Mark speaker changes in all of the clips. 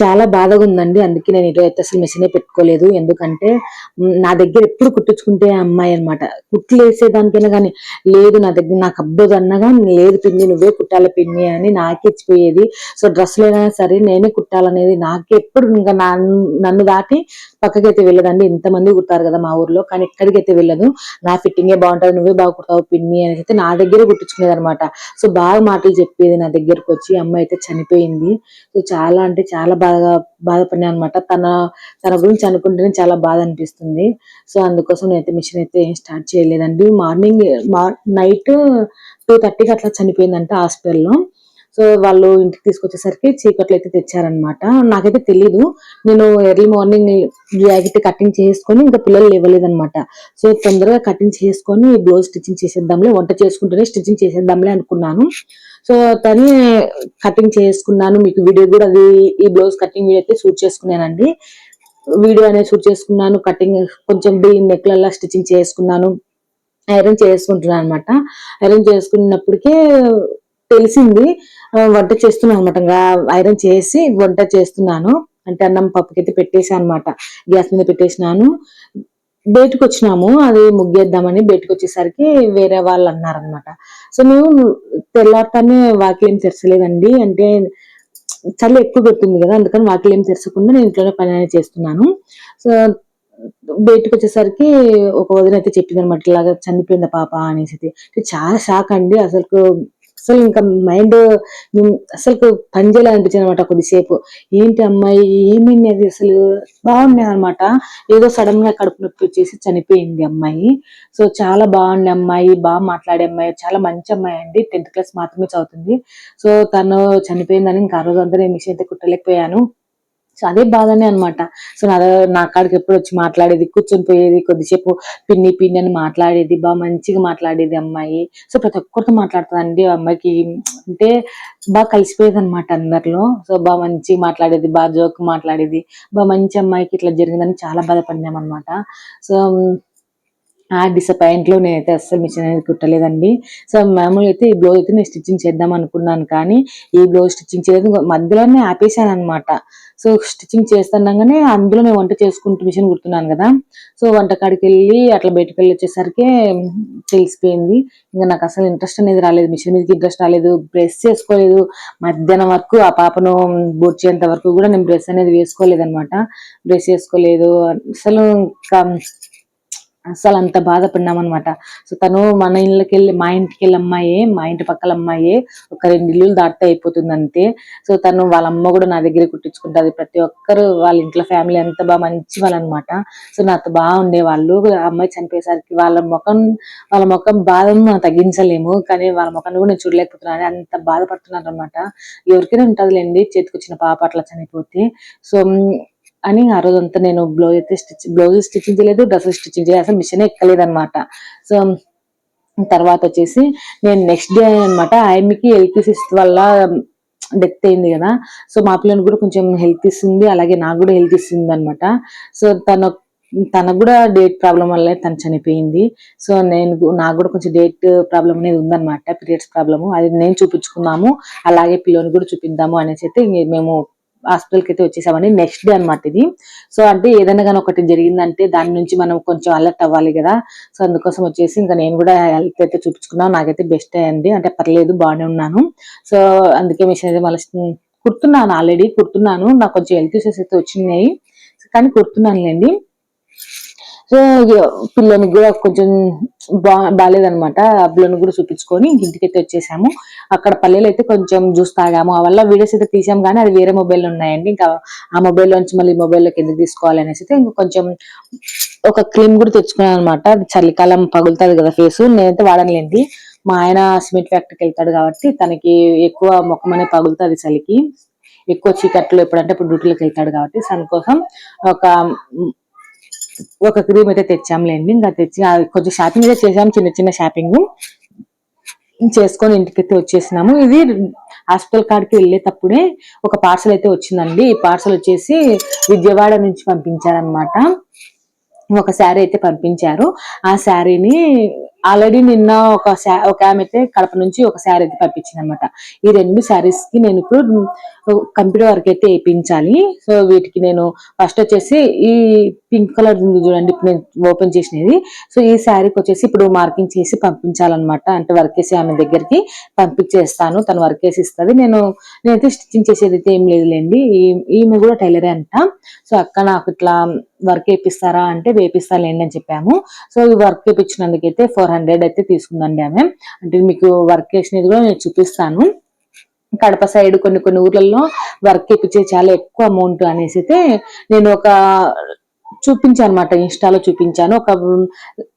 Speaker 1: చాలా బాధగా ఉందండి. అందుకే నేను ఈరోజు అయితే అసలు మెషినే పెట్టుకోలేదు. ఎందుకంటే నా దగ్గర ఎప్పుడు కుట్టించుకుంటే అమ్మాయి అనమాట కుట్లు వేసేదానికైనా కానీ లేదు నా దగ్గర నాకు అబ్బోదు అన్నగా లేదు పిన్ని నువ్వే కుట్టాలి పిన్ని అని నాకే ఇచ్చిపోయేది. సో డ్రెస్సులు అయినా సరే నేనే కుట్టాలనేది నాకు ఎప్పుడు ఇంకా నన్ను దాటి పక్కకైతే వెళ్ళదండి. ఇంతమంది కుడతారు కదా మా ఊర్లో కానీ ఎక్కడికైతే వెళ్ళదు. నా ఫిట్టింగే బాగుంటుంది నువ్వే బాగా కుడతావు పిన్ని అని అయితే నా దగ్గర కుట్టించుకునేది అనమాట సో బాగా మాటలు చెప్పేది నా దగ్గరకు వచ్చి అమ్మాయి అయితే చనిపోయింది. సో చాలా అంటే చాలా బాగా బాగా బాధపడినా అనమాట తన తన గురించి అనుకుంటేనే చాలా బాధ అనిపిస్తుంది. సో అందుకోసం నేనైతే మిషన్ అయితే ఏం స్టార్ట్ చేయలేదండి. మార్నింగ్ నైట్ టూ థర్టీకి అట్లా చనిపోయిందంట హాస్పిటల్లో. సో వాళ్ళు ఇంటికి తీసుకొచ్చేసరికి చీకట్లు అయితే తెచ్చారనమాట నాకైతే తెలీదు. నేను ఎర్లీ మార్నింగ్ జాకెట్ కటింగ్ చేసుకొని ఇంకా పిల్లలు ఇవ్వలేదన్నమాట సో తొందరగా కటింగ్ చేసుకొని బ్లౌజ్ స్టిచ్చింగ్ చేసేద్దాంలే వంట చేసుకుంటూనే స్టిచ్చింగ్ చేసేద్దాంలే అనుకున్నాను. సో తని కటింగ్ చేసుకున్నాను. మీకు వీడియో కూడా అది ఈ బ్లౌజ్ కటింగ్ వీడియో అయితే షూట్ చేసుకున్నానండి. వీడియో అనేది షూట్ చేసుకున్నాను. కటింగ్ కొంచెం బీ నెక్లల్లా స్టిచ్చింగ్ చేసుకున్నాను. ఐరన్ చేసుకుంటున్నాను అనమాట ఐరన్ చేసుకున్నప్పటికే తెలిసింది. వంట చేస్తున్నాను అనమాట ఇంకా ఐరన్ చేసి వంట చేస్తున్నాను. అంటే అన్నం పప్పుకైతే పెట్టేసాను అనమాట గ్యాస్ మీద పెట్టేసినాను. బయటకు వచ్చినాము అది ముగ్గేద్దామని బయటకు వచ్చేసరికి వేరే వాళ్ళు అన్నారనమాట సో మేము తెల్లారితేనే వాకిలి ఏం తెరచలేదండి. అంటే చలి ఎక్కువ పెడుతుంది కదా అందుకని వాకిలి ఏం తెరచకుండా నేను ఇంట్లోనే పని అనేది చేస్తున్నాను. సో బయటకు వచ్చేసరికి ఒక వదిన అయితే చెప్పింది అనమాట ఇలాగా చనిపోయింది పాప అనేసి. అయితే. చాలా షాక్ అండి. అసలు అసలు ఇంకా మైండ్ అసలు పనిచేయాలి అనిపించింది అనమాట కొద్దిసేపు. ఏంటి అమ్మాయి? ఏమైంది అది అసలు? బాగుండే అనమాట ఏదో సడన్గా కడుపు నొప్పి వచ్చేసి చనిపోయింది అమ్మాయి. సో చాలా బాగుండే అమ్మాయి. బాగా మాట్లాడే అమ్మాయి. చాలా మంచి అమ్మాయి అండి. టెన్త్ క్లాస్ మాత్రమే చదువుతుంది. సో తను చనిపోయిందని ఇంకా ఆ రోజు అంతా నేను మిషన్ అయితే కుట్టలేకపోయాను. సో అదే బాధనే అనమాట సో నా నా కాడికి ఎప్పుడు వచ్చి మాట్లాడేది కూర్చొని పోయేది కొద్దిసేపు పిన్ని పిన్ని అని మాట్లాడేది బాగా మంచిగా మాట్లాడేది అమ్మాయి. సో ప్రతి ఒక్కరితో మాట్లాడుతుందండి ఆ అమ్మాయికి అంటే బాగా కలిసిపోయేది అనమాట అందరిలో. సో బాగా మంచిగా మాట్లాడేది బాగా జోక్ మాట్లాడేది బాగా మంచి అమ్మాయికి ఇట్లా జరిగిందని చాలా బాధపడినాం అనమాట సో ఆ డిసప్పాయింట్లో నేనైతే అస్సలు మిషన్ అనేది కుట్టలేదండి. సో మామూలుగా అయితే ఈ బ్లౌజ్ అయితే నేను స్టిచ్చింగ్ చేద్దాం అనుకున్నాను కానీ ఈ బ్లౌజ్ స్టిచ్చింగ్ చేయలేదు మధ్యలోనే ఆపేసాను అనమాట సో స్టిచ్చింగ్ చేస్తుండగానే అందులో నేను వంట చేసుకుంటూ మిషన్ కుడుతున్నాను కదా. సో వంటకాడికి వెళ్ళి అట్లా బయటకు వెళ్ళి వచ్చేసరికి తెలిసిపోయింది. ఇంకా నాకు అసలు ఇంట్రెస్ట్ అనేది రాలేదు. మిషన్ మీదకి ఇంట్రెస్ట్ రాలేదు. బ్రెస్ చేసుకోలేదు. మధ్యాహ్నం వరకు ఆ పాపను బొచ్చేంత వరకు కూడా నేను బ్రెస్ అనేది వేసుకోలేదు అనమాట బ్రష్ చేసుకోలేదు. అసలు ఇంకా అసలు అంత బాధపడినాం అనమాట సో తను మన ఇళ్ళకి వెళ్ళి మా ఇంటికి వెళ్ళి అమ్మాయి మా ఇంటి పక్కల అమ్మాయి ఒక రెండు ఇల్లులు దాటితే అయిపోతుంది అంతే సో తను వాళ్ళ అమ్మ కూడా నా దగ్గర కుట్టించుకుంటుంది. ప్రతి ఒక్కరు వాళ్ళ ఇంట్లో ఫ్యామిలీ అంత బాగా మంచి వాళ్ళు అనమాట సో నాతో బాగుండే వాళ్ళు ఆ అమ్మాయి చనిపోయేసరికి వాళ్ళ ముఖం వాళ్ళ ముఖం బాధను మనం తగ్గించలేము. కానీ వాళ్ళ ముఖాన్ని కూడా నేను చూడలేకపోతున్నాను. అంత బాధపడుతున్నారు అనమాట ఎవరికైనా ఉంటుందిలేండి చేతికొచ్చిన పాప అట్లా చనిపోతే. సో అని ఆ రోజంతా నేను బ్లౌజ్ అయితే స్టిచ్ బ్లౌజ్ స్టిచ్చింగ్ చేయలేదు డ్రెస్ స్టిచ్చింగ్ చేయలేదు అసలు మిషన్ ఎక్కలేదు అనమాట సో తర్వాత వచ్చేసి నేను నెక్స్ట్ డే అనమాట ఆయమ్మకి ఎల్పిసిస్ వల్ల డెత్ అయింది కదా. సో మా పిల్లలు కూడా కొంచెం హెల్త్ ఇస్తుంది అలాగే నాకు కూడా హెల్త్ ఇస్తుంది అనమాట సో తన తనకు కూడా డేట్ ప్రాబ్లం వల్ల తను చనిపోయింది. సో నేను నాకు కూడా కొంచెం డేట్ ప్రాబ్లం అనేది ఉందన్నమాట పీరియడ్స్ ప్రాబ్లము అది నేను చూపించుకున్నాము అలాగే పిల్లని కూడా చూపిద్దాము అనేసి అయితే మేము హాస్పిటల్కి అయితే వచ్చేసామండి. నెక్స్ట్ డే అన్నమాట ఇది. సో అంటే ఏదైనా కానీ ఒకటి జరిగిందంటే దాని నుంచి మనం కొంచెం అలర్ట్ అవ్వాలి కదా. సో అందుకోసం వచ్చేసి ఇంకా నేను కూడా హెల్త్ అయితే చూపించుకున్నాను. నాకైతే బెస్ట్ అయ్యండి అంటే పర్లేదు బాగానే ఉన్నాను. సో అందుకే మిషన్ అయితే మళ్ళీ కుడుతున్నాను ఆల్రెడీ కుడుతున్నాను. నాకు కొంచెం హెల్త్ ఇష్యూస్ అయితే వచ్చినాయి. కానీ కుడుతున్నానులేండి. సో పిల్లనికి కూడా కొంచెం బా బాగాలేదనమాట అబ్బులను కూడా చూపించుకొని ఇంటికి ఇంటికైతే వచ్చేసాము. అక్కడ పల్లెలు అయితే కొంచెం జ్యూస్ తాగాము. ఆ వల్ల వీడియోస్ అయితే తీసాం కానీ అది వేరే మొబైల్ ఉన్నాయండి. ఇంకా ఆ మొబైల్ నుంచి మళ్ళీ మొబైల్లోకి ఎందుకు తీసుకోవాలి అనేసి అయితే ఇంకా కొంచెం ఒక క్రీమ్ కూడా తెచ్చుకున్నాను అనమాట అది చలికాలం పగులుతుంది కదా ఫేస్. నేనైతే వాడనులేండి. మా ఆయన సిమెంట్ ఫ్యాక్టరీకి వెళ్తాడు కాబట్టి తనకి ఎక్కువ ముఖం అనేది పగులుతుంది చలికి. ఎక్కువ చీకట్లో ఎప్పుడంటే ఇప్పుడు డ్యూటీలోకి వెళ్తాడు కాబట్టి తన కోసం ఒక ఒక క్రీమ్ అయితే తెచ్చాంలేండి ఇంకా తెచ్చి కొంచెం షాపింగ్ అయితే చేసాం చిన్న చిన్న షాపింగ్ చేసుకొని ఇంటికైతే వచ్చేసినాము. ఇది హాస్పిటల్ కాడికి వెళ్ళేటప్పుడే ఒక పార్సల్ అయితే వచ్చిందండి. ఈ పార్సల్ వచ్చేసి విజయవాడ నుంచి పంపించారనమాట ఒక శారీ అయితే పంపించారు. ఆ శారీని ఆల్రెడీ నిన్న ఒక శా- ఒక ఆమె అయితే కడప నుంచి ఒక శారీ అయితే పంపించింది అనమాట ఈ రెండు శారీస్కి నేను ఇప్పుడు కంప్యూటర్ వర్క్ అయితే వేయించాలి. సో వీటికి నేను ఫస్ట్ వచ్చేసి ఈ పింక్ కలర్ ఉంది చూడండి ఇప్పుడు నేను ఓపెన్ చేసినది. సో ఈ శారీకి వచ్చేసి ఇప్పుడు మార్కింగ్ చేసి పంపించాలన్నమాట. అంటే వర్క్ చేసి ఆమె దగ్గరికి పంపించేస్తాను. తను వర్క్ వేసి ఇస్తుంది. నేను నేనైతే స్టిచ్చింగ్ చేసేది అయితే ఏం లేదులేండి. ఈ- ఈమె కూడా టైలరే అంట. సో అక్క నాకు ఇట్లా వర్క్ వేపిస్తారా అంటే వేపిస్తాలేండి అని చెప్పాము. సో ఈ వర్క్ వేపించినందుకైతే ఫోర్ హండ్రెడ్ అయితే తీసుకుందండి ఆమె. అంటే మీకు వర్క్ చేసినది కూడా నేను చూపిస్తాను. కడప సైడ్ కొన్ని కొన్ని ఊర్లలో వర్క్ వేపించే చాలా ఎక్కువ అమౌంట్ అనేసి అయితే నేను ఒక చూపించాను అనమాట ఇన్స్టాలో చూపించాను. ఒక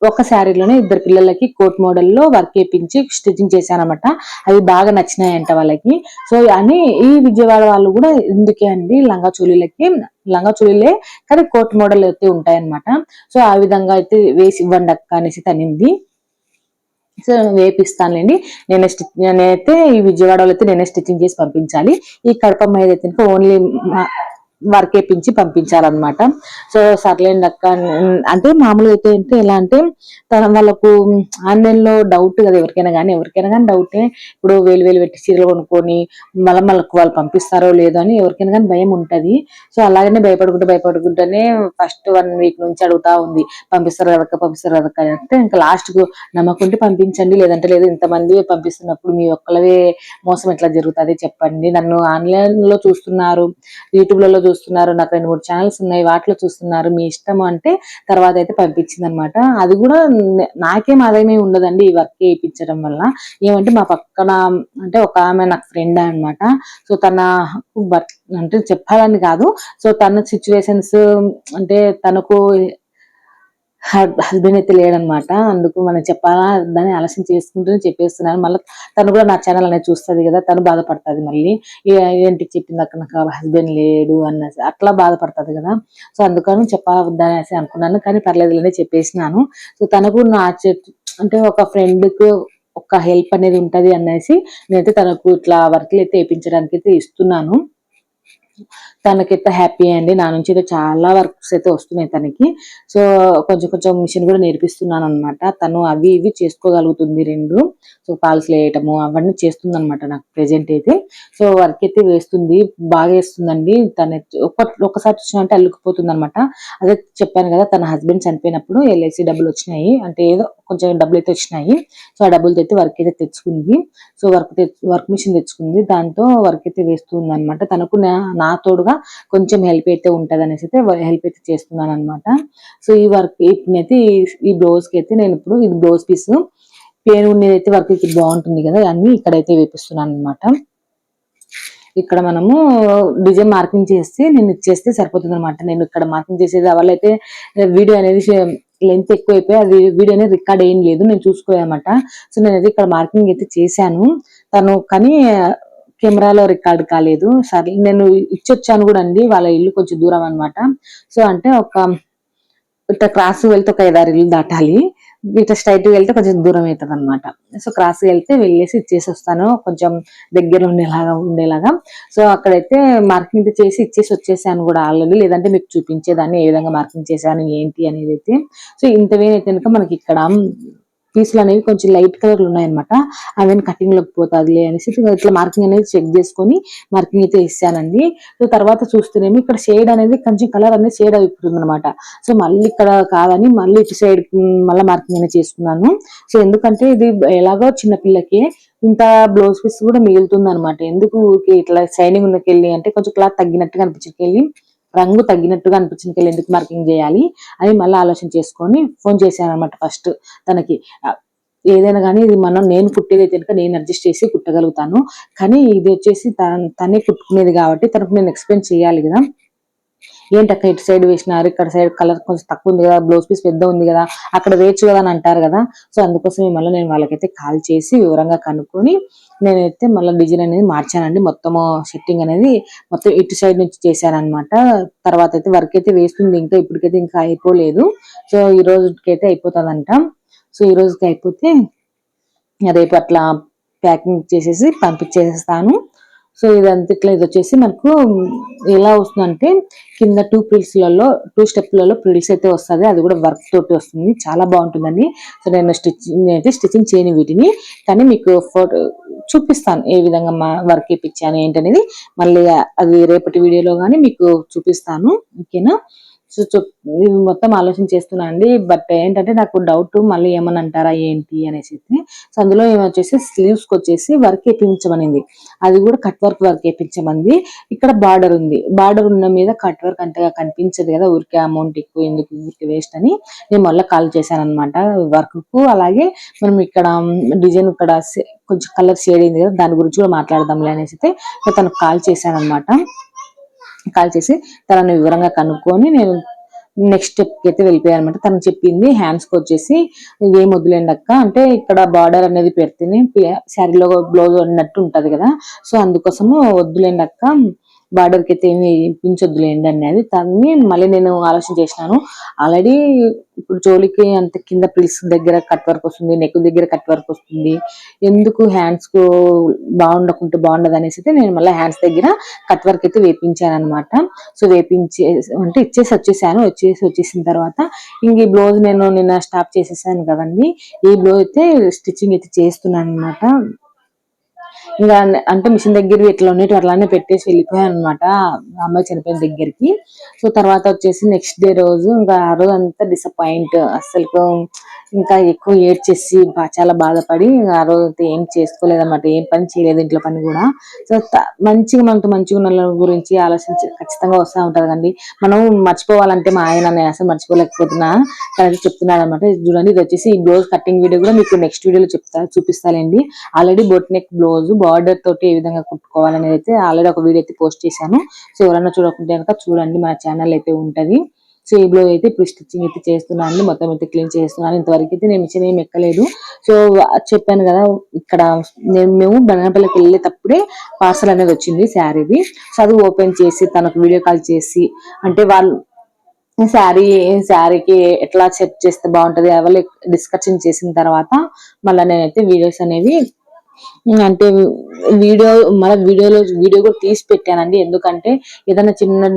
Speaker 1: ఒక శారీలోనే ఇద్దరు పిల్లలకి కోట్ మోడల్లో వర్క్ వేపించి స్టిచ్చింగ్ చేశాను అనమాట అవి బాగా నచ్చినాయంట వాళ్ళకి. సో అని ఈ విజయవాడ వాళ్ళు కూడా ఎందుకే అండి లంగా చూలీలకి లంగా చూలీలే కానీ కోట్ మోడల్ అయితే ఉంటాయన్నమాట. సో ఆ విధంగా అయితే వేసి ఇవ్వండి అక్క అనేసి తనింది. సో వేపిస్తానులేండి. నేనే స్టిచ్ నేనైతే ఈ విజయవాడలో అయితే నేనే స్టిచ్చింగ్ చేసి పంపించాలి. ఈ కడప మీద అయితే ఓన్లీ వర్క్ వేయించి పంపించాలన్నమాట. సో సర్లేండి అక్క అంటే మామూలుగా అయితే ఏంటి ఎలా అంటే తన వాళ్ళకు ఆన్లైన్లో డౌట్ కదా ఎవరికైనా కానీ ఎవరికైనా కానీ డౌటే ఇప్పుడు వేలు వేలు పెట్టి చీరలు కొనుక్కొని మళ్ళీ మళ్ళీ వాళ్ళు పంపిస్తారో లేదో అని ఎవరికైనా కానీ భయం ఉంటుంది. సో అలాగనే భయపడుకుంటూ భయపడుకుంటూనే ఫస్ట్ వన్ వీక్ నుంచి అడుగుతా ఉంది. పంపిస్తారు కదక్క పంపిస్తారు కదక్క అంటే ఇంకా లాస్ట్కు నమ్మకుంటే పంపించండి. లేదంటే లేదు ఇంతమంది పంపిస్తున్నప్పుడు మీ ఒక్కలవే మోసం ఎట్లా జరుగుతుంది చెప్పండి. నన్ను ఆన్లైన్లో చూస్తున్నారు యూట్యూబ్లలో చూస్తున్నారు నాకు రెండు మూడు ఛానల్స్ ఉన్నాయి వాటిలో చూస్తున్నారు మీ ఇష్టం అంటే తర్వాత అయితే పంపించింది అనమాట అది కూడా నాకేం ఆదాయమే ఉండదండి ఈ వర్క్ వేయించడం వల్ల. ఏమంటే మా పక్కన అంటే ఒక ఆమె నాకు ఫ్రెండ్ అన్నమాట. సో తన వర్క్ అంటే చెప్పాలని కాదు. సో తన సిచ్యువేషన్స్ అంటే తనకు హస్బెండ్ అయితే లేడనమాట అందుకు మనం చెప్పాలా? దాన్ని ఆలస్యం చేసుకుంటూనే చెప్పేస్తున్నాను మళ్ళీ తను కూడా నా ఛానల్ అనేది చూస్తుంది కదా తను బాధపడుతుంది మళ్ళీ. ఏంటి చెప్పింది అక్కడ నాకు? హస్బెండ్ లేడు అన్నసి అట్లా బాధపడుతుంది కదా. సో అందుకని చెప్పవద్దనేసి అనుకున్నాను. కానీ పర్లేదులనే చెప్పేసినాను. సో తనకు నా అంటే ఒక ఫ్రెండ్కు ఒక హెల్ప్ అనేది ఉంటుంది అనేసి నేనైతే తనకు ఇట్లా వర్క్లు అయితే వేయించడానికి అయితే ఇస్తున్నాను. తనకైతే హ్యాపీ అండి. నా నుంచి అయితే చాలా వర్క్స్ అయితే వస్తున్నాయి తనకి. సో కొంచెం కొంచెం మిషన్ కూడా నేర్పిస్తున్నాను అనమాట తను అవి ఇవి చేసుకోగలుగుతుంది రెండు. సో పాల్స్ వేయటము అవన్నీ చేస్తుంది అనమాట నాకు ప్రెజెంట్ అయితే. సో వర్క్ అయితే వేస్తుంది. బాగా వేస్తుందండి. తన ఒక ఒకసారి వచ్చినంటే అల్లుకుపోతుంది అనమాట అదే చెప్పాను కదా తన హస్బెండ్ చనిపోయినప్పుడు ఎల్ఐసి డబ్బులు వచ్చినాయి. అంటే ఏదో కొంచెం డబ్బులు అయితే వచ్చినాయి. సో ఆ డబ్బులతో అయితే వర్క్ అయితే తెచ్చుకుంది. సో వర్క్ వర్క్ మిషన్ తెచ్చుకుంది. దాంతో వర్క్ అయితే వేస్తుంది అనమాట తనకు నా- నా తోడుగా కొంచెం హెల్ప్ అయితే ఉంటుంది అనేసి అయితే హెల్ప్ అయితే చేస్తున్నాను అనమాట సో ఈ వర్క్ ఇప్పుడైతే ఈ- బ్లౌజ్కి బ్లౌజ్కి అయితే నేను ఇప్పుడు ఇది బ్లౌజ్ పీస్ పేరు ఉండేదైతే అయితే వర్క్ ఇది బాగుంటుంది కదా అన్ని ఇక్కడైతే వేపిస్తున్నాను అనమాట ఇక్కడ మనము డిజైన్ మార్కింగ్ చేస్తే నేను ఇచ్చేస్తే సరిపోతుంది అనమాట నేను ఇక్కడ మార్కింగ్ చేసేది వల్ల అయితే వీడియో అనేది లెంత్ ఎక్కువ అయిపోయి అది వీడియో అనేది రికార్డ్ ఏం లేదు నేను చూసుకోదన్నమాట సో నేనైతే ఇక్కడ మార్కింగ్ అయితే చేశాను. తను కానీ కెమెరాలో రికార్డ్ కాలేదు. సరే నేను ఇచ్చొచ్చాను కూడా అండి. వాళ్ళ ఇల్లు కొంచెం దూరం అనమాట సో అంటే ఒక ఇట్లా క్రాస్ వెళ్తే ఒక ఐదారు ఇల్లు దాటాలి. ఇట్లా స్ట్రైట్ వెళ్తే కొంచెం దూరం అవుతుంది అనమాట సో క్రాస్ వెళ్తే వెళ్ళేసి ఇచ్చేసి వస్తాను కొంచెం దగ్గర ఉండేలాగా ఉండేలాగా. సో అక్కడైతే మార్కింగ్ చేసి ఇచ్చేసి వచ్చేసాను కూడా ఆల్రెడీ. లేదంటే మీకు చూపించేదాన్ని ఏ విధంగా మార్కింగ్ చేశాను ఏంటి అనేది అయితే. సో ఇంత వేనైతే కనుక మనకి ఇక్కడ పీసులు అనేవి కొంచెం లైట్ కలర్లు ఉన్నాయన్నమాట అవన్నీ కటింగ్లోకి పోతాదిలే అనేసి ఇట్లా మార్కింగ్ అనేది చెక్ చేసుకొని మార్కింగ్ అయితే ఇస్తానండి. సో తర్వాత చూస్తేనేమి ఇక్కడ షేడ్ అనేది కొంచెం కలర్ అనేది షేడ్ అయిపోతుంది అనమాట సో మళ్ళీ ఇక్కడ కాదని మళ్ళీ ఇటు సైడ్ మళ్ళీ మార్కింగ్ అనేది చేసుకున్నాను. సో ఎందుకంటే ఇది ఎలాగో చిన్న పిల్లకి ఇంత బ్లౌజ్ పీస్ కూడా మిగులుతుంది అనమాట ఎందుకు ఇట్లా షైనింగ్ ఉన్నకెళ్ళి అంటే కొంచెం క్లాత్ తగ్గినట్టుగా అనిపించకెళ్ళి రంగు తగ్గినట్టుగా అనిపించుకెళ్ళి ఎందుకు మార్కింగ్ చేయాలి అని మళ్ళీ ఆలోచన చేసుకొని ఫోన్ చేశాను అనమాట ఫస్ట్ తనకి ఏదైనా కానీ ఇది మనం నేను కుట్టేది అయితే కనుక నేను అడ్జస్ట్ చేసి కుట్టగలుగుతాను. కానీ ఇది వచ్చేసి తన- తనే కుట్టుకునేది కాబట్టి తనకు నేను ఎక్స్ప్లెయిన్ చేయాలి కదా. ఏంటక్క ఇటు సైడ్ వేసినారు ఇక్కడ సైడ్ కలర్ కొంచెం తక్కువ ఉంది కదా బ్లౌజ్ పీస్ పెద్ద ఉంది కదా అక్కడ వేయచ్చు కదా అని అంటారు కదా. సో అందుకోసం మళ్ళీ నేను వాళ్ళకైతే కాల్ చేసి వివరంగా కనుక్కొని నేనైతే మళ్ళీ డిజైన్ అనేది మార్చానండి. మొత్తము సెట్టింగ్ అనేది మొత్తం ఇటు సైడ్ నుంచి చేశాను అనమాట తర్వాత అయితే వర్క్ అయితే వేస్తుంది ఇంకా ఇప్పటికైతే ఇంకా అయిపోలేదు. సో ఈ రోజుకైతే అయిపోతుందంట. సో ఈ రోజుకి అయిపోతే రేపు అట్లా ప్యాకింగ్ చేసేసి పంపించేస్తాను. సో ఇదంతా ఇట్లా ఇది వచ్చేసి మనకు ఎలా వస్తుందంటే కింద టూ ప్రిల్స్లలో టూ స్టెప్లలో ప్రిల్స్ అయితే వస్తుంది. అది కూడా వర్క్ తోటి వస్తుంది. చాలా బాగుంటుందని సో నేను స్టిచ్చింగ్ అయితే స్టిచ్చింగ్ చేయను వీటిని. కానీ మీకు ఫోటో చూపిస్తాను ఏ విధంగా మా వర్క్ ఇప్పించాను ఏంటనేది. మళ్ళీ అది రేపటి వీడియోలో కానీ మీకు చూపిస్తాను. ఓకేనా? సో ఇది మొత్తం ఆలోచన చేస్తున్నా అండి. బట్ ఏంటంటే నాకు డౌట్ మళ్ళీ ఏమని అంటారా ఏంటి అనేసి సో అందులో ఏమొచ్చేసి స్లీవ్స్కి వచ్చేసి వర్క్ వేయించమనింది అది కూడా కట్ వర్క్ వర్క్ వేయించమంది ఇక్కడ బార్డర్ ఉంది. బార్డర్ ఉన్న మీద కట్ వర్క్ అంతగా కనిపించదు కదా ఊరికే అమౌంట్ ఎక్కువ ఎందుకు ఊరికే వేస్ట్ అని. నేను మళ్ళీ కాల్ చేశాను అనమాట వర్క్కు అలాగే మనం ఇక్కడ డిజైన్ ఇక్కడ కొంచెం కలర్ షేడ్ అయింది కదా దాని గురించి కూడా మాట్లాడదాంలే అనేసి అయితే తనకు కాల్ చేశాను అనమాట కాల్ చేసి తనని వివరంగా కనుక్కొని నేను నెక్స్ట్ స్టెప్కి అయితే వెళ్ళిపోయాను అనమాట తను చెప్పింది హ్యాండ్స్ వచ్చేసి ఏం వదిలేండి అక్క అంటే ఇక్కడ బార్డర్ అనేది పెడితేనే శారీలో బ్లౌజ్ ఉన్నట్టు ఉంటుంది కదా సో అందుకోసము వద్దులేండి అక్క బార్డర్కి అయితే ఏమి పించొద్దులేండి అనేది. తన్ని మళ్ళీ నేను ఆలోచన చేసినాను. ఆల్రెడీ ఇప్పుడు జోలికి అంత కింద ప్రిల్స్ దగ్గర కట్ వర్క్ వస్తుంది నెక్ దగ్గర కట్ వర్క్ వస్తుంది. ఎందుకు హ్యాండ్స్కు బాగుండకుంటే బాగుండదు అనేసి అయితే నేను మళ్ళీ హ్యాండ్స్ దగ్గర కట్ వర్క్ అయితే వేపించాను అనమాట సో వేపించే అంటే ఇచ్చేసి వచ్చేసాను. వచ్చేసి వచ్చేసిన తర్వాత ఇంక ఈ బ్లౌజ్ నేను నిన్న స్టాప్ చేసేసాను కదండి. ఈ బ్లౌజ్ అయితే స్టిచ్చింగ్ అయితే చేస్తున్నాను అనమాట ఇంకా అంటే మిషన్ దగ్గర ఇట్లా ఉన్నట్టు అట్లానే పెట్టేసి వెళ్ళిపోయాను అనమాట అమ్మాయి చనిపోయిన దగ్గరికి. సో తర్వాత వచ్చేసి నెక్స్ట్ డే రోజు ఇంకా ఆ రోజు అంతా డిసప్పాయింట్ అసలు ఇంకా ఎక్కువ ఏడ్చేసి చాలా బాధపడి ఆ రోజు ఏం చేసుకోలేదన్నమాట. ఏం పని చేయలేదు ఇంట్లో పని కూడా. సో మంచిగా మనతో మంచిగా ఉన్న గురించి ఆలోచించి ఖచ్చితంగా వస్తూ ఉంటది కండి మనం మర్చిపోవాలంటే మా ఆయన నేను అసలు మర్చిపోలేకపోతున్నా. కానీ చెప్తున్నాడు అనమాట చూడండి ఇది వచ్చేసి ఈ బ్లౌజ్ కటింగ్ వీడియో కూడా మీకు నెక్స్ట్ వీడియోలో చెప్తా చూపిస్తానండి already boat neck blouse border తోటి ఏ విధంగా కుట్టుకోవాలనేది అయితే ఆల్రెడీ ఒక వీడియో అయితే పోస్ట్ చేశాను. సో ఎవరైనా చూడకుంటే కనుక చూడండి మన ఛానల్ అయితే ఉంటది. సో ఈ బ్లౌజ్ అయితే ఇప్పుడు స్టిచ్చింగ్ అయితే చేస్తున్నాను మొత్తం అయితే క్లీన్ చేస్తున్నాను. ఇంతవరకు అయితే నేను మిషన్ ఏం ఎక్కలేదు. సో చెప్పాను కదా ఇక్కడ నేను మేము బనగపల్లికి వెళ్ళేటప్పుడే పార్సల్ అనేది వచ్చింది శారీది. సో అది ఓపెన్ చేసి తనకు వీడియో కాల్ చేసి అంటే వాళ్ళు శారీ శారీకి ఎట్లా సెట్ చేస్తే బాగుంటది అవన్నీ డిస్కషన్ చేసిన తర్వాత మళ్ళీ నేనైతే వీడియోస్ అనేవి అంటే వీడియో మన వీడియోలో వీడియో కూడా తీసి పెట్టానండి. ఎందుకంటే ఏదైనా చిన్న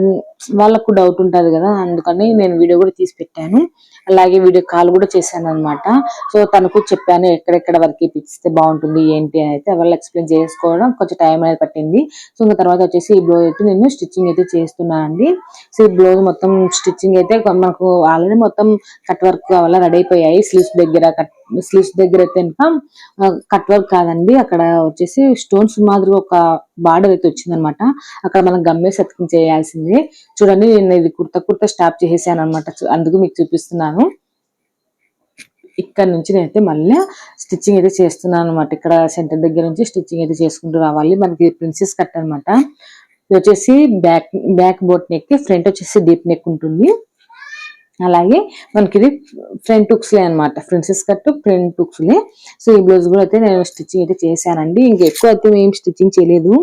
Speaker 1: వాళ్ళకు డౌట్ ఉంటుంది కదా అందుకని నేను వీడియో కూడా తీసి పెట్టాను. అలాగే వీడియో కాల్ కూడా చేశాను అనమాట సో తనకు చెప్పాను ఎక్కడెక్కడ వరకు ఇప్పిస్తే బాగుంటుంది ఏంటి అని అయితే వాళ్ళు ఎక్స్ప్లెయిన్ చేసుకోవడం కొంచెం టైం అనేది పట్టింది. సో ఇంకా తర్వాత వచ్చేసి ఈ బ్లౌజ్ అయితే నేను స్టిచ్చింగ్ అయితే చేస్తున్నాను అండి సో ఈ బ్లౌజ్ మొత్తం స్టిచ్చింగ్ అయితే మనకు ఆల్రెడీ మొత్తం కట్ వర్క్ వల్ల రెడీ అయిపోయాయి. స్లీవ్స్ దగ్గర కట్ స్లీవ్స్ దగ్గర అయితే ఇంకా కట్ వర్క్ కాదండి. అక్కడ వచ్చేసి స్టోన్స్ మాదిరిగా ఒక బార్డర్ అయితే వచ్చిందనమాట. అక్కడ మనం గమ్మేసి అతికింగ్ చేయాల్సిందే. చూడండి నేను ఇది కుర్త కుర్త స్టాప్ చేసేసాను అనమాట. అందుకు మీకు చూపిస్తున్నాను. ఇక్కడ నుంచి నేనైతే మళ్ళీ స్టిచ్చింగ్ అయితే చేస్తున్నాను అనమాట. ఇక్కడ సెంటర్ దగ్గర నుంచి స్టిచ్చింగ్ అయితే చేసుకుంటూ రావాలి. మనకి ప్రిన్సెస్ కట్ అన్నమాట ఇది వచ్చేసి back back boat neck front వచ్చేసి డీప్ నెక్ ఉంటుంది. అలాగే మనకి ఇది ఫ్రంట్ లే అనమాట ప్రిన్సెస్ కట్ ఫ్రంట్ లే సో ఈ బ్లౌజ్ కూడా అయితే నేను స్టిచ్చింగ్ అయితే చేశానండి. ఇంకా ఎక్కువ అయితే ఏం స్టిచ్చింగ్ చేయలేదు.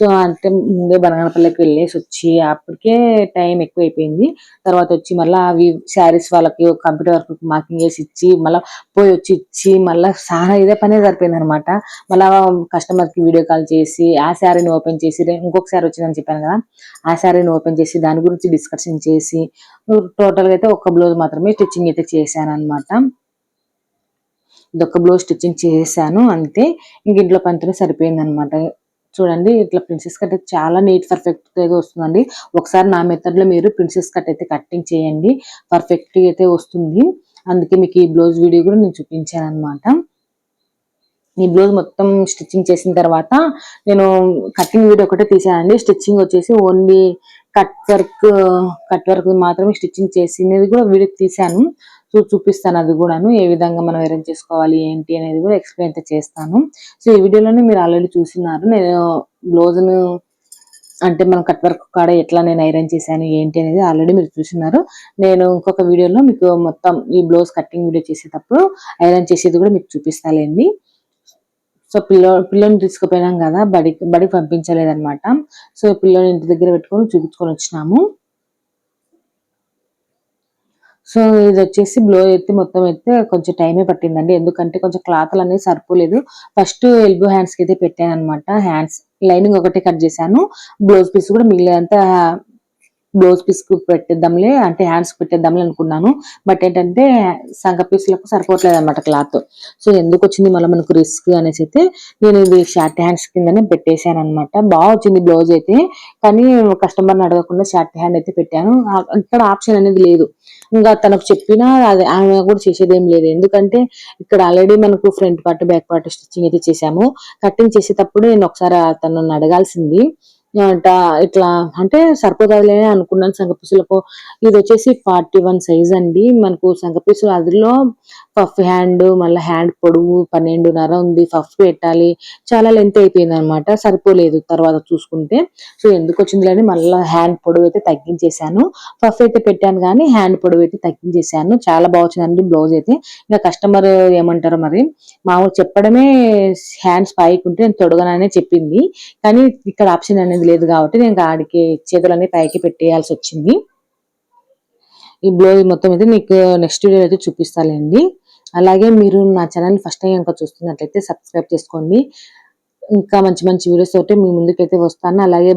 Speaker 1: సో అంటే ముందే బనగానపల్లికి వెళ్ళేసి వచ్చి అప్పటికే టైం ఎక్కువ అయిపోయింది తర్వాత వచ్చి మళ్ళీ అవి శారీస్ వాళ్ళకి కంప్యూటర్ వర్క్ మార్కింగ్ చేసి ఇచ్చి మళ్ళీ పోయి వచ్చి ఇచ్చి మళ్ళీ సారా ఇదే పనే సరిపోయింది అనమాట మళ్ళీ కస్టమర్కి వీడియో కాల్ చేసి ఆ శారీని ఓపెన్ చేసి రే- ఇంకొక శారీ వచ్చిందని చెప్పాను కదా ఆ శారీని ఓపెన్ చేసి దాని గురించి డిస్కషన్ చేసి టోటల్గా అయితే ఒక బ్లౌజ్ మాత్రమే స్టిచ్చింగ్ అయితే చేశాను అనమాట ఇదొక బ్లౌజ్ స్టిచ్చింగ్ చేశాను అంతే. ఇంక ఇంట్లో పనితోనే సరిపోయింది అనమాట చూడండి ఇట్లా ప్రిన్సెస్ కట్ అయితే చాలా నీట్ పర్ఫెక్ట్ అయితే వస్తుందండి. ఒకసారి నా మెథడ్లో మీరు ప్రిన్సెస్ కట్ అయితే కట్టింగ్ చేయండి. పర్ఫెక్ట్గా అయితే వస్తుంది. అందుకే మీకు ఈ బ్లౌజ్ వీడియో కూడా నేను చూపించాను అనమాట ఈ బ్లౌజ్ మొత్తం స్టిచ్చింగ్ చేసిన తర్వాత నేను కటింగ్ వీడియో ఒకటే తీసానండి. స్టిచ్చింగ్ వచ్చేసి only cut work cut work మాత్రమే స్టిచ్చింగ్ చేసినది కూడా వీడియో తీసాను. సో చూపిస్తాను అది కూడాను ఏ విధంగా మనం అరేంజ్ చేసుకోవాలి ఏంటి అనేది కూడా ఎక్స్ప్లెయిన్ అయితే చేస్తాను. సో ఈ వీడియోలోనే మీరు ఆల్రెడీ చూసినారు. నేను బ్లౌజ్ను అంటే మనం కట్ వర్క్ కాడ ఎట్లా నేను ఐరన్ చేశాను ఏంటి అనేది ఆల్రెడీ మీరు చూసినారు. నేను ఇంకొక వీడియోలో మీకు మొత్తం ఈ బ్లౌజ్ కటింగ్ వీడియో చేసేటప్పుడు ఐరన్ చేసేది కూడా మీకు చూపిస్తాలేండి. సో పిల్లో పిల్లని తీసుకుపోయినాం కదా బడికి బడికి పంపించలేదన్నమాట. సో పిల్లని ఇంటి దగ్గర పెట్టుకొని చూపించుకొని వచ్చినాము. సో ఇది వచ్చేసి బ్లో ఎత్తి మొత్తం అయితే కొంచెం టైమే పట్టిందండి. ఎందుకంటే కొంచెం క్లాత్లు అనేది సరిపోలేదు. ఫస్ట్ ఎల్బో హ్యాండ్స్కి అయితే పెట్టాను అనమాట హ్యాండ్స్ లైనింగ్ ఒకటి కట్ చేశాను. బ్లౌజ్ పీస్ కూడా మిగిలినంత బ్లౌజ్ పీస్కు పెట్టేద్దాంలే అంటే హ్యాండ్స్ పెట్టేద్దాంలే అనుకున్నాను. బట్ ఏంటంటే సంగ పీసులకు సరిపోవట్లేదు అనమాట క్లాత్ సో ఎందుకు వచ్చింది? మళ్ళీ మనకు రిస్క్ అనేసి అయితే నేను ఇది షార్ట్ హ్యాండ్స్ కిందనే పెట్టేశాను అనమాట బాగా వచ్చింది బ్లౌజ్ అయితే. కానీ కస్టమర్ని అడగకుండా షార్ట్ హ్యాండ్ అయితే పెట్టాను. ఇక్కడ ఆప్షన్ అనేది లేదు. ఇంకా తనకు చెప్పినా అది ఆమె కూడా చేసేది ఏం లేదు. ఎందుకంటే ఇక్కడ ఆల్రెడీ మనకు front part back part stitching అయితే చేసాము కటింగ్ చేసేటప్పుడు నేను ఒకసారి తనను అడగాల్సింది. ఇట్లా అంటే సరిపోతుందిలే అనుకున్నాను సంగపీసులకు ఇది వచ్చేసి ఫార్టీ వన్ సైజ్ అండి. మనకు సంగపీసులు అదిలో పఫ్ హ్యాండ్ మళ్ళీ హ్యాండ్ పొడవు పన్నెండున్నర ఉంది పఫ్ పెట్టాలి. చాలా లెంత్ అయిపోయింది అనమాట సరిపోలేదు తర్వాత చూసుకుంటే. సో ఎందుకు వచ్చింది అని మళ్ళీ హ్యాండ్ పొడవు అయితే తగ్గించేశాను. పఫ్ అయితే పెట్టాను కానీ హ్యాండ్ పొడవు అయితే తగ్గించేశాను. చాలా బాగా వచ్చిందండి బ్లౌజ్ అయితే. ఇంకా కస్టమర్ ఏమంటారు మరి మామూలు చెప్పడమే హ్యాండ్స్ పైకి ఉంటే నేను తొడగననే చెప్పింది. కానీ ఇక్కడ ఆప్షన్ అనేది లేదు కాబట్టి నేను ఆడికి చేతులన్నీ పైకి పెట్టేయాల్సి వచ్చింది. ఈ బ్లౌజ్ మొత్తం అయితే మీకు నెక్స్ట్ వీడియో అయితే చూపిస్తాలేండి. అలాగే మీరు నా ఛానల్ ఫస్ట్ టైం కనుక చూస్తున్నట్లయితే సబ్స్క్రైబ్ చేసుకోండి. ఇంకా మంచి మంచి వీడియోస్ తోటి మీ ముందుకైతే వస్తాను. అలాగే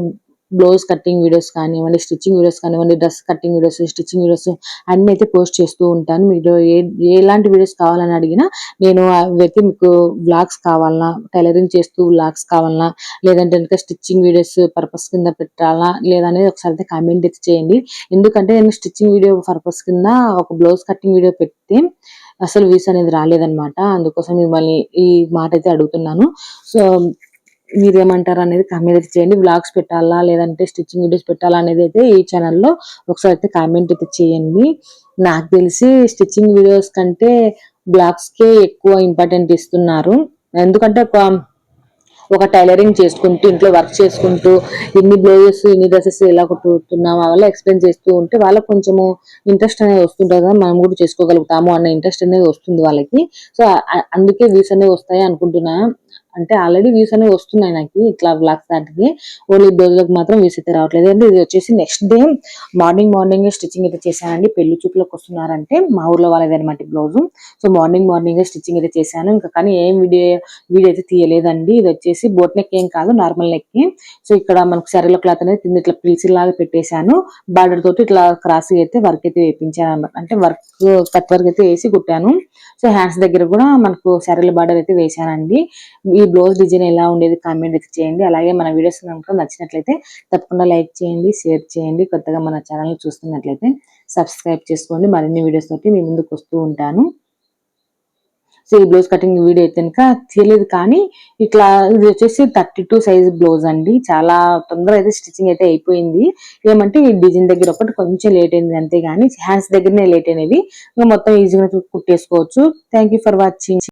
Speaker 1: బ్లౌజ్ కటింగ్ వీడియోస్ కానివ్వండి స్టిచ్చింగ్ వీడియోస్ కానివ్వండి dress cutting videos stitching videos అన్నీ అయితే పోస్ట్ చేస్తూ ఉంటాను. మీరు ఏ ఎలాంటి వీడియోస్ కావాలని అడిగినా నేను అవైతే మీకు బ్లాగ్స్ కావాలన్నా టైలరింగ్ చేస్తూ బ్లాగ్స్ కావాలన్నా లేదంటే ఇంకా స్టిచ్చింగ్ వీడియోస్ పర్పస్ కింద పెట్టాలా లేదా అనేది ఒకసారి అయితే కామెంట్ అయితే చేయండి. ఎందుకంటే నేను స్టిచ్చింగ్ వీడియో పర్పస్ కింద ఒక బ్లౌజ్ కటింగ్ వీడియో పెడితే అసలు వీసా అనేది రాలేదన్నమాట. అందుకోసం మిమ్మల్ని ఈ మాట అయితే అడుగుతున్నాను. సో మీరేమంటారు అనేది కామెంట్ అయితే చేయండి. వ్లాగ్స్ పెట్టాలా లేదంటే స్టిచ్చింగ్ వీడియోస్ పెట్టాలా అనేది అయితే ఈ ఛానల్లో ఒకసారి అయితే కామెంట్ అయితే చేయండి. నాకు తెలిసి స్టిచ్చింగ్ వీడియోస్ కంటే బ్లాగ్స్కే ఎక్కువ ఇంపార్టెంట్ ఇస్తున్నారు. ఎందుకంటే ఒక టైలరింగ్ చేసుకుంటూ ఇంట్లో వర్క్ చేసుకుంటూ ఇన్ని బ్లౌజెస్ ఇన్ని డ్రెస్సెస్ ఎలా కుట్టుతున్నాం వల్ల ఎక్స్ప్లెయిన్ చేస్తూ ఉంటే వాళ్ళకి కొంచెము ఇంట్రెస్ట్ అనేది వస్తుంటుంది కదా మనం కూడా చేసుకోగలుగుతాము అన్న ఇంట్రెస్ట్ అనేది వస్తుంది వాళ్ళకి. సో అందుకే వ్యూస్ అనేవి వస్తాయి అనుకుంటున్నా. అంటే ఆల్రెడీ వ్యూస్ అనేవి వస్తున్నాయి నాకు ఇట్లా బ్లాగ్స్ దాటికి ఓన్లీ బ్లౌజ్లకు మాత్రం వ్యూస్ అయితే రావట్లేదు. అంటే ఇది వచ్చేసి next day morning morning stitching అయితే చేశానండి. పెళ్ళి చూపులకు వస్తున్నారంటే మా ఊర్లో వాళ్ళది అనమాట blouse so morning morning stitching అయితే చేశాను. ఇంకా కానీ ఏం వీడియో వీడియో అయితే తీయలేదండి. ఇది వచ్చేసి బోట్ నెక్ ఏం కాదు నార్మల్ నెక్ సో ఇక్కడ మనకు శరీర క్లాత్ అనేది కింద ఇట్లా పిలిచి లాగా పెట్టేశాను. బార్డర్ తోటి ఇట్లా క్రాస్ అయితే వర్క్ అయితే వేయించాను అనమాట అంటే వర్క్ కట్ వర్క్ అయితే వేసి కుట్టాను. సో హ్యాండ్స్ దగ్గర కూడా మనకు శరీర బార్డర్ అయితే వేశానండి. ఈ బ్లౌజ్ డిజైన్ ఎలా ఉండేది కామెంట్ అయితే చేయండి. అలాగే మన వీడియోస్ కనుక నచ్చినట్లయితే తప్పకుండా లైక్ చేయండి షేర్ చేయండి. కొత్తగా మన ఛానల్ చూస్తున్నట్లయితే సబ్స్క్రైబ్ చేసుకోండి. మరిన్ని వీడియోస్ తోటి మీ ముందుకు వస్తూ ఉంటాను. సో ఈ బ్లౌజ్ కటింగ్ వీడియో అయితే కనుక తీయలేదు కానీ ఇట్లా ఇది వచ్చేసి థర్టీ టూ సైజ్ బ్లౌజ్ అండి. చాలా తొందరగా అయితే స్టిచ్చింగ్ అయితే అయిపోయింది. ఏమంటే ఈ డిజైన్ దగ్గర ఒకటి కొంచెం లేట్ అయింది అంతే కానీ హ్యాండ్స్ దగ్గరనే లేట్ అయినది. ఇంకా మొత్తం ఈజీగా కుట్టేసుకోవచ్చు. Thank for watching